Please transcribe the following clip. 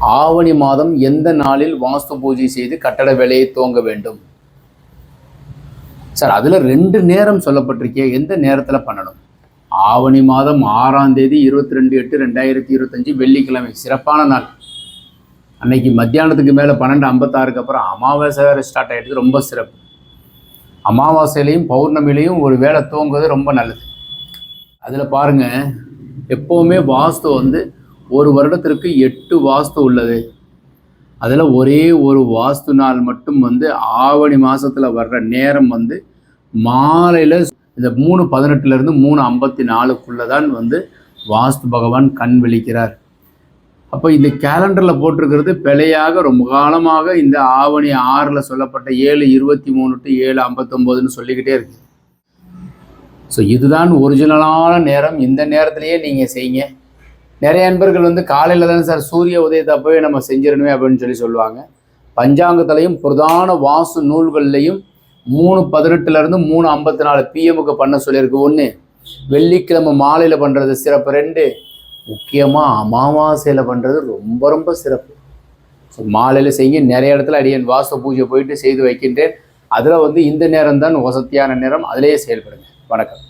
ஆவணி மாதம் எந்த நாளில் வாஸ்து பூஜை செய்து கட்டட வேலையை துவங்க வேண்டும்? சார் அதில் ரெண்டு நேரம் சொல்லப்பட்டிருக்கே எந்த நேரத்தில் பண்ணணும்? ஆவணி மாதம் ஆறாம் தேதி இருபத்தி ரெண்டு எட்டு ரெண்டாயிரத்தி இருபத்தஞ்சி வெள்ளிக்கிழமை சிறப்பான நாள். அன்னைக்கு மத்தியானத்துக்கு மேலே பன்னெண்டு ஐம்பத்தாறுக்கு அப்புறம் அமாவாசை வேறு ஸ்டார்ட் ஆகிடுது ரொம்ப சிறப்பு. அமாவாசையிலையும் பௌர்ணமிலையும் ஒரு வேலை துவங்குவது ரொம்ப நல்லது. அதில் பாருங்கள் எப்போவுமே வாஸ்து வந்து ஒரு வருடத்திற்கு எட்டு வாஸ்து உள்ளது. அதில் ஒரே ஒரு வாஸ்து நாள் மட்டும் வந்து ஆவணி மாதத்தில் வர்ற நேரம் வந்து மாலையில் இந்த மூணு பதினெட்டுலேருந்து மூணு ஐம்பத்தி நாலுக்குள்ளே தான் வந்து வாஸ்து பகவான் கண் விழிக்கிறார். அப்போ இந்த கேலண்டரில் போட்டிருக்கிறது பிழையாக ரொம்ப காலமாக இந்த ஆவணி ஆறில் சொல்லப்பட்ட ஏழு இருபத்தி மூணு டு ஏழு ஐம்பத்தொம்போதுன்னு சொல்லிக்கிட்டே இருக்கு. ஸோ இதுதான் ஒரிஜினலான நேரம். இந்த நேரத்திலேயே நீங்கள் செய்யுங்க. நிறைய நண்பர்கள் வந்து காலையில் தானே சார் சூரிய உதயத்தை போய் நம்ம செஞ்சிடணுமே அப்படின்னு சொல்லி சொல்லுவாங்க. பஞ்சாங்கத்திலையும் பிரதான வாசு நூல்கள்லையும் மூணு பதினெட்டுலேருந்து மூணு ஐம்பத்தி நாலு பிஎம்முக்கு பண்ண சொல்லியிருக்கு. ஒன்று வெள்ளிக்கிழமை மாலையில் பண்ணுறது சிறப்பு. ரெண்டு முக்கியமாக அமாவாசையில் பண்ணுறது ரொம்ப ரொம்ப சிறப்பு. ஸோ மாலையில் செய்ய நிறைய இடத்துல அடியன் வாச பூஜை போயிட்டு செய்து வைக்கின்றேன். அதில் வந்து இந்த நேரம் தான் வசதியான நேரம். அதிலேயே செயல்படுங்க. வணக்கம்.